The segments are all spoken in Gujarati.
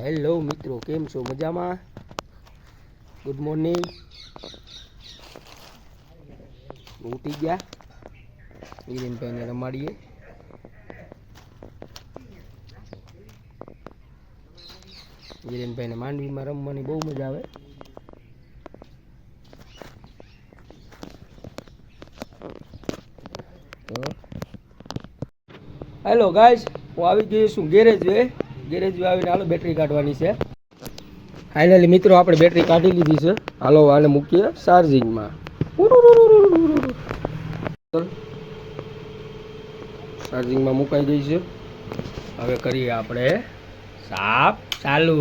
હેલો મિત્રો, કેમ છો? મજામાં? ગુડ મોર્નિંગ ઉઠી ગયા. હિરેનભાઈને રમાડીએ. હિરેનભાઈને માંડવીમાં રમવાની બહુ મજા આવે. હેલો ગાઈસ હું આવી ગયો છું ગેરેજ વે ગેરેજ આવીને હાલો બેટરી કાઢવાની છે. ફાઇનલી મિત્રો, આપણે બેટરી કાઢી લીધી છે. હાલો આને મૂકીએ ચાર્જિંગમાં ચાર્જિંગમાં મુકાઈ ગઈ છે. હવે કરીએ આપણે સાફ ચાલુ.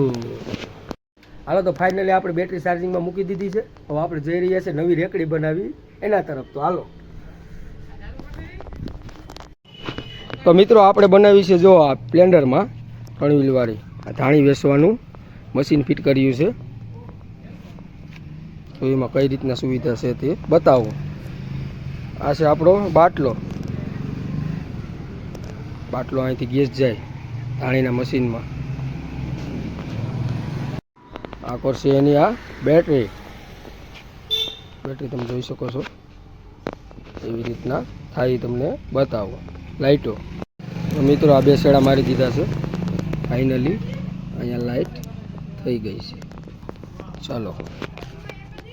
હાલો, તો ફાઇનલી આપણે બેટરી ચાર્જિંગમાં મૂકી દીધી છે. હવે આપણે જઈ રહ્યા છે નવી રેકડી બનાવી. એના તરફ તો હાલો. તો મિત્રો, આપણે બનાવી છે જો આ પ્લેન્ડરમાં ત્રણ વ્હીલવાળી આ ધાણી વેચવાનું મશીન ફિટ કર્યું છે. તો એમાં કઈ રીતના સુવિધા છે તે બતાવો. આ છે આપણો બાટલો. બાટલો અહીંથી ગેસ જાય ધાણીના મશીનમાં આ કરશે એની આ બેટરી બેટરી તમે જોઈ શકો છો. એવી રીતના થાય તમને બતાવો. લાઇટો મિત્રો આ બે શેડા મારી દીધા છે. ફાઇનલી અહીંયા લાઇટ થઈ ગઈ છે. ચાલો,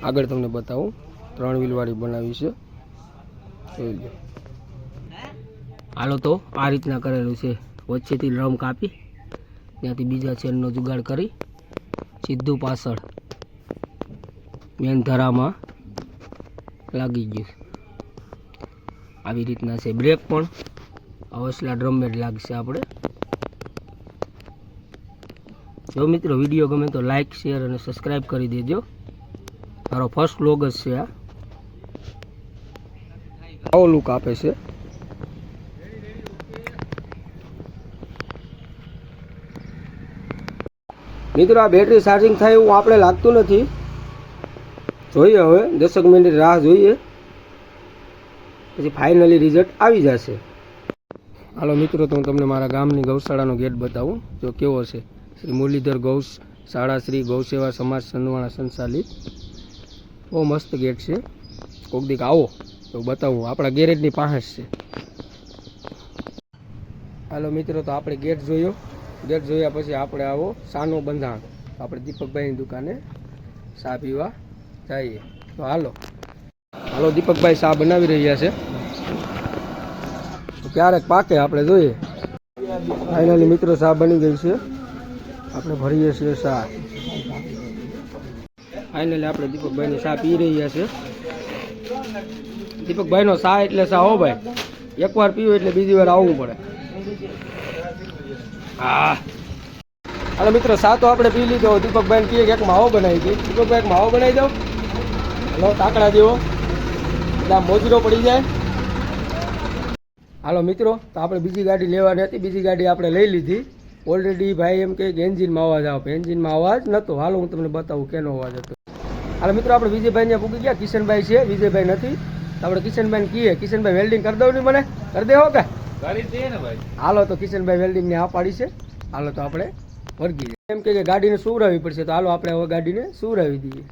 આગળ તમને બતાવું. ત્રણ વ્હીલવાળી બનાવી છે. જોઈ લો. હાલો તો આ રીતના કરેલું છે. વચ્ચેથી રમ કાપી, ત્યાંથી બીજા ચેનનો જુગાડ કરી, સીધું પાછળ મેન ધરામાં લાગી ગયું. આવી રીતના છે. બ્રેક પણ અવસલા ડ્રમેટ લાગશે આપણે. જો મિત્રો વીડિયો ગમે તો લાઈક શેર અને સબસ્ક્રાઈબ કરી દેજો. મારો ફર્સ્ટ વ્લોગ જ આ. આવો લુક આપે છે. મિત્રો, આ બેટરી ચાર્જિંગ થાય એવું આપણે લાગતું નથી. જોઈએ હવે, દસક મિનિટ રાહ જોઈએ. પછી ફાઇનલી રિઝલ્ટ આવી જશે. હાલો મિત્રો, તો હું તમને મારા ગામની ગૌશાળાનો ગેટ બતાવું, જો કેવો છે. શ્રી મુરલીધર ગૌ શાળા શ્રી ગૌસેવા સમાજ સંદવાણા સંચાલિત. બહુ મસ્ત ગેટ છે. કોક દીક આવો તો બતાવું. આપણા ગેરેજની પાસે છે. હાલો મિત્રો, તો આપણે ગેટ જોયો. ગેટ જોયા પછી આપણે આવો સાનો બંધાણ. આપણે દીપકભાઈની દુકાને ચા પીવા જઈએ. તો હાલો. હાલો, દીપકભાઈ ચા બનાવી રહ્યા છે. ક્યારેક પાકે આપણે જોઈએ. ફાઇનલી મિત્રો ચા બની ગઈ છે. આપણે ભરીએ છીએ ચા ફાઇનલી આપણે દીપકભાઈની ચા પી રહ્યા છે. દીપકભાઈનો ચા એટલે ચા હો ભાઈ. એકવાર પીવો એટલે બીજી વાર આવવું પડે. હા. અને મિત્રો ચા તો આપણે પી લીધો. દીપકભાઈને કહીએ કે એક માવો બનાવી દઈએ દીપકભાઈ, એક માવો બનાવી દઉં. હલો તાકડા જેવો. એટલે આ મોજરો પડી જાય. હાલો મિત્રો, તો આપણે બીજી ગાડી લેવાની હતી. બીજી ગાડી આપણે લઈ લીધી. ઓલરેડી ભાઈ એમ કહે કે એન્જિનમાં અવાજ આવે એન્જિનમાં અવાજ નહોતો હાલો હું તમને બતાવું કેનો અવાજ હતો. હાલ મિત્રો આપણે વિજયભાઈ ત્યાં પૂકી ગયા. કિશનભાઈ છે વિજયભાઈ નથી. આપણે કિશનભાઈ કહીએ. કિશનભાઈ વેલ્ડિંગ કરી દઉં ને મને? કરી દેવો કે? હાલો તો કિશનભાઈ વેલ્ડિંગને આ પાડી છે. હાલો તો આપણે વર્ગી એમ કે કે ગાડીને સુવરાવી પડશે. તો હાલો આપણે હવે ગાડીને સુવરાવી દઈએ.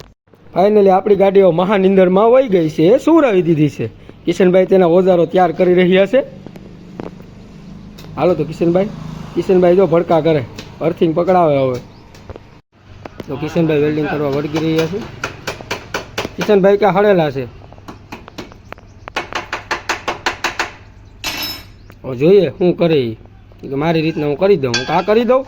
ફાઇનલી આપણી ગાડીઓ મહાનિંદરમાં વહી ગઈ છે. એ સુવરાવી દીધી છે. કિશનભાઈ તેના ઓજારો તૈયાર કરી રહ્યા છે. હાલો તો કિશનભાઈ. કિશનભાઈ જો ભડકા કરે, અર્થિંગ પકડાવે હવે. તો કિશનભાઈ વેલ્ડિંગ કરવા વળગી રહ્યા છે. કિશનભાઈ ક્યાં હળેલા છે? જોઈએ શું કરે મારી રીતના હું કરી દઉં. હું કા કરી દઉં?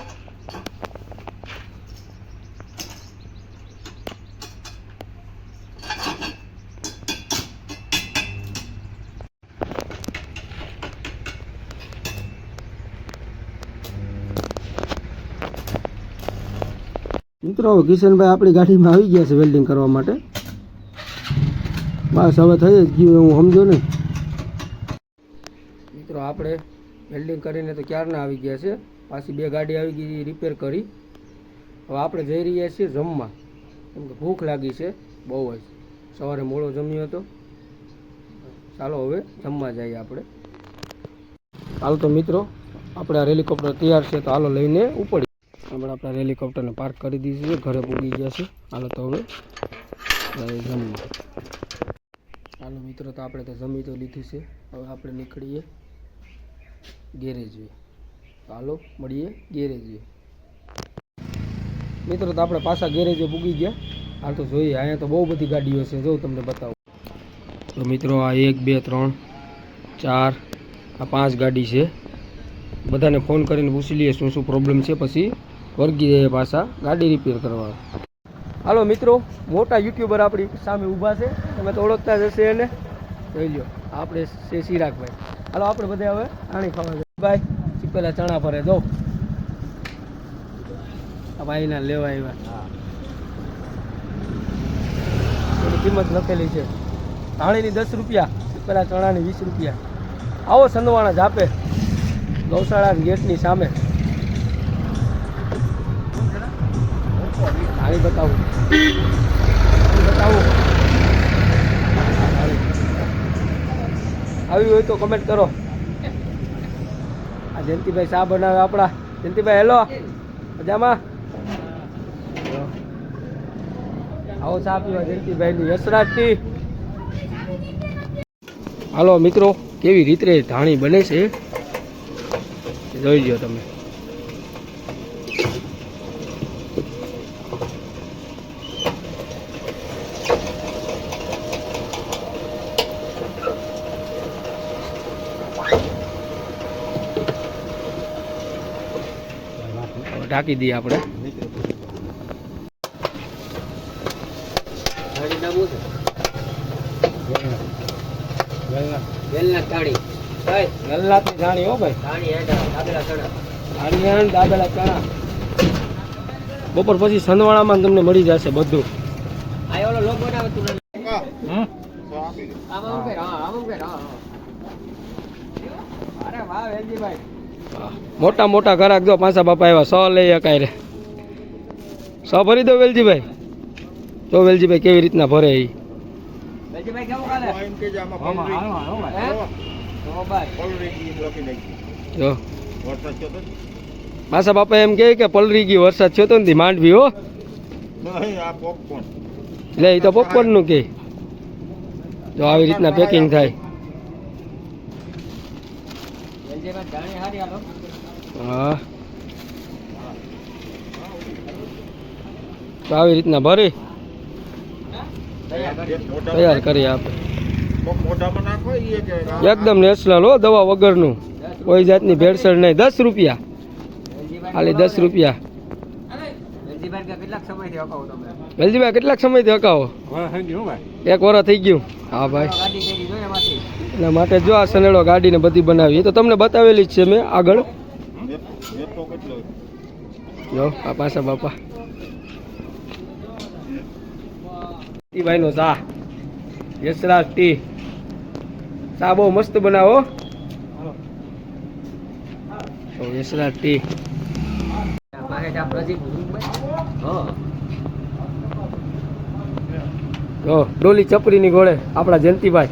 મિત્રો હવે કિશનભાઈ આપણી ગાડીમાં આવી ગયા છે વેલ્ડિંગ કરવા માટે. બસ હવે થઈ જ ગયું હું સમજો ને. મિત્રો, આપણે વેલ્ડિંગ કરીને તો ક્યારના આવી ગયા છે? પાછી બે ગાડી આવી ગઈ રિપેર કરી. હવે આપણે જઈ રહ્યા છીએ જમવા. કેમ કે ભૂખ લાગી છે, બહુ જ. સવારે મોડો જમ્યો હતો. ચાલો હવે જમવા જઈએ આપણે. હાલ તો મિત્રો, આપણે આ હેલિકોપ્ટર તૈયાર છે તો હાલો લઈને ઉપડી આપણે આપણા હેલિકોપ્ટરને પાર્ક કરી દીધી છે, ઘરે પૂગી ગયા છે. હાલો તો હવે જમવા હાલો મિત્રો, તો આપણે તો જમી તો લીધું છે. હવે આપણે નીકળીએ ગેરેજે. હાલો, મળીએ ગેરેજે. મિત્રો, તો આપણે પાછા ગેરેજે પૂગી ગયા. હાલ તો જોઈએ, અહીંયા તો બહુ બધી ગાડીઓ છે, જો તમને બતાવું. તો મિત્રો, આ એક, બે, ત્રણ, ચાર, આ પાંચ ગાડી છે. બધાને ફોન કરીને પૂછી લઈએ શું શું પ્રોબ્લેમ છે, પછી વર્ગી જઈએ પાછા ગાડી રિપેર કરવા. હાલો મિત્રો મોટા યુટ્યુબર આપણી સામે ઊભા છે. તમે તો ઓળખતા જ હશે એને. જોઈ લો આપણે છે ચિરાગભાઈ. હાલો આપણે બધા હવે આણી ખાવા ભાઈ પેલા ચણા ભરે દો આ ભાઈના લેવા આવ્યા. એની કિંમત લખેલી છે. ધાણીની દસ રૂપિયા પેલા ચણાની વીસ રૂપિયા. આવો સંદવાણા જ આપે ગૌશાળા ગેટની સામે. ધાણી બતાવું. બતાવું. આવી હોય તો કમેન્ટ કરો. આ જયંતિભાઈ શા બનાવે આપણા? જયંતિભાઈ, હેલો. મજામાં? આવો ચા પીવા જયંતિભાઈની યશરાજ ટી હાલો મિત્રો, કેવી રીતે ધાણી બને છે? જોઈ લો તમે. ઢાંકી દઈએ આપણે. વેલનાથની ધાણી હો ભાઈ. ધાણી દાબેલા ચણા. બપોર પછી સંદવાણામાં તમને મળી જશે બધું. હા. મોટા મોટા ઘરાક જો પાંચા બાપા આવ્યા સો લઈ અકાય રે સો ભરી દો વેલજીભાઈ. જો વેલજીભાઈ કેવી રીતના ભરે એ જો પાછા બાપા એમ કહે કે પલરી ગઈ વરસાદ થયો તો ને માંડવી હો. લે એ તો પોપકોર્નનું કે. જો આવી રીતના પેકિંગ થાય. હા. તો આવી રીતના ભરી. તૈયાર કરી આપણે એકદમ નેચરલ હો દવા વગરનું. કોઈ જાતની ભેળસેળ નહીં. દસ રૂપિયા. ખાલી દસ રૂપિયા. વેલજીભાઈ કેટલાક સમયથી હકાવો એક વરસ થઈ ગયું. હા ભાઈ. એના માટે જો આ સનેડો ગાડીને બધી બનાવી તો તમને બતાવેલી જ છે મેં આગળ. જો, આ પાછા બાપા. ટી નો ચા. યશરાજ ટી. ચા બહુ મસ્ત બનાવો. યશરાજ ટી. ડોલી ચપરીની ગોળે આપણા જયંતિભાઈ.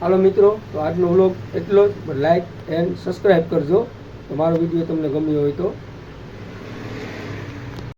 હાલો મિત્રો, તો આજનો વ્લોગ એટલો જ. લાઇક એન્ડ સબસ્ક્રાઈબ કરજો. તો મારો વીડિયો તમને ગમ્યો હોય તો.